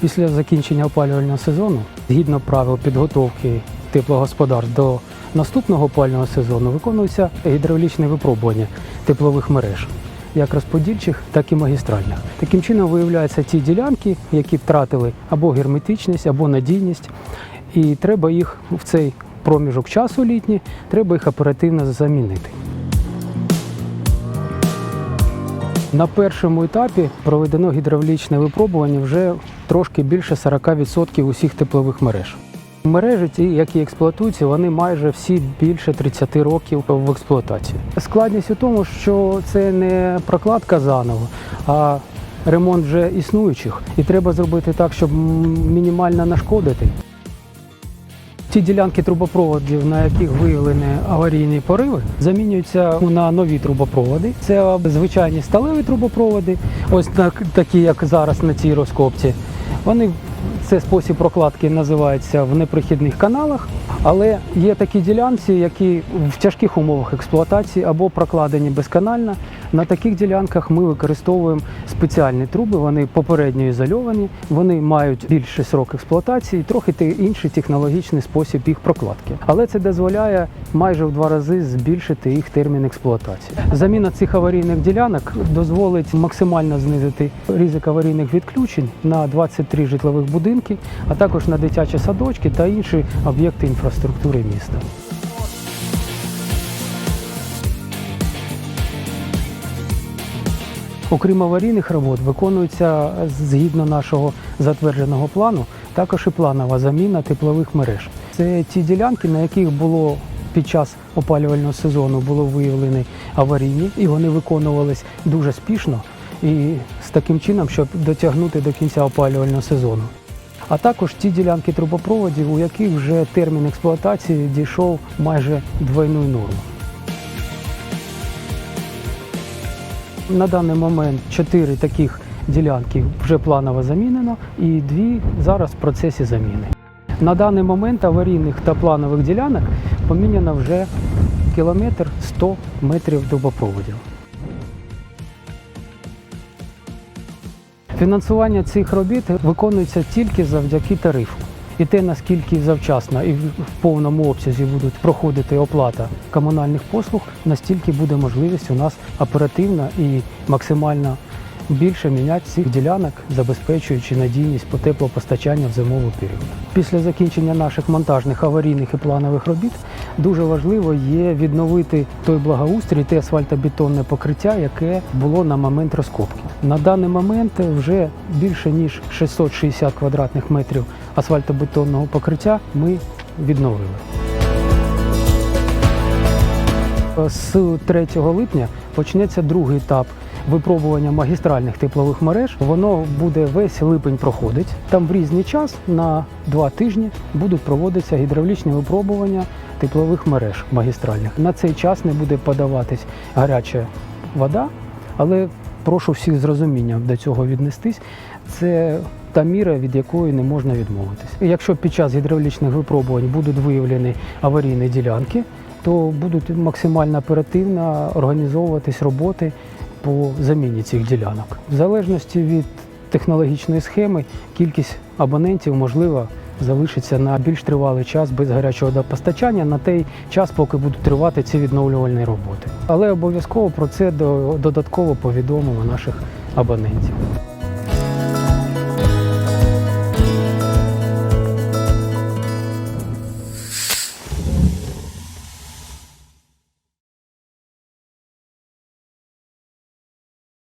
Після закінчення опалювального сезону, згідно правил підготовки теплогосподарств до наступного опалювального сезону, виконується гідравлічне випробування теплових мереж, як розподільчих, так і магістральних. Таким чином виявляються ті ділянки, які втратили або герметичність, або надійність, і треба їх в цей проміжок часу літній, треба їх оперативно замінити. На першому етапі проведено гідравлічне випробування вже трошки більше 40% усіх теплових мереж. Мережі, ті, які експлуатуються, вони майже всі більше 30 років в експлуатації. Складність у тому, що це не прокладка заново, а ремонт вже існуючих, і треба зробити так, щоб мінімально нашкодити. Ті ділянки трубопроводів, на яких виявлені аварійні пориви, замінюються на нові трубопроводи. Це звичайні сталеві трубопроводи, ось так- такі, як зараз на цій розкопці. Вони це спосіб прокладки називається в непрохідних каналах, але є такі ділянці, які в тяжких умовах експлуатації або прокладені безканально. На таких ділянках ми використовуємо спеціальні труби. Вони попередньо ізольовані, вони мають більший срок експлуатації, трохи інший технологічний спосіб їх прокладки. Але це дозволяє майже в два рази збільшити їх термін експлуатації. Заміна цих аварійних ділянок дозволить максимально знизити ризик аварійних відключень на 23 житлових будинки, а також на дитячі садочки та інші об'єкти інфраструктури міста. Окрім аварійних робот, виконується згідно нашого затвердженого плану також і планова заміна теплових мереж. Це ті ділянки, на яких було під час опалювального сезону було виявлені аварійні, і вони виконувались дуже спішно і з таким чином, щоб дотягнути до кінця опалювального сезону. А також ті ділянки трубопроводів, у яких вже термін експлуатації дійшов майже двойної норми. На даний момент чотири таких ділянки вже планово замінено, і дві зараз в процесі заміни. На даний момент аварійних та планових ділянок поміняно вже кілометр 100 метрів трубопроводів. Фінансування цих робіт виконується тільки завдяки тарифу. І те, наскільки завчасно і в в повному обсязі будуть проходити оплата комунальних послуг, настільки буде можливість у нас оперативно і максимально більше міняти цих ділянок, забезпечуючи надійність по теплопостачання в зимовий період. Після закінчення наших монтажних аварійних і планових робіт дуже важливо є відновити той благоустрій, те асфальтобетонне покриття, яке було на момент розкопки. На даний момент вже більше ніж 660 квадратних метрів асфальтобетонного покриття ми відновили. З 3 липня почнеться другий етап випробування магістральних теплових мереж. Воно буде весь липень проходить. Там в різний час на два тижні будуть проводитися гідравлічні випробування теплових мереж магістральних. На цей час не буде подаватись гаряча вода, але прошу всіх з розумінням до цього віднестись. Це та міра, від якої не можна відмовитись. Якщо під час гідравлічних випробувань будуть виявлені аварійні ділянки, то будуть максимально оперативно організовуватись роботи по заміні цих ділянок. В залежності від технологічної схеми, кількість абонентів можливо залишиться на більш тривалий час без гарячого водопостачання на той час, поки будуть тривати ці відновлювальні роботи. Але обов'язково про це до- додатково повідомимо наших абонентів.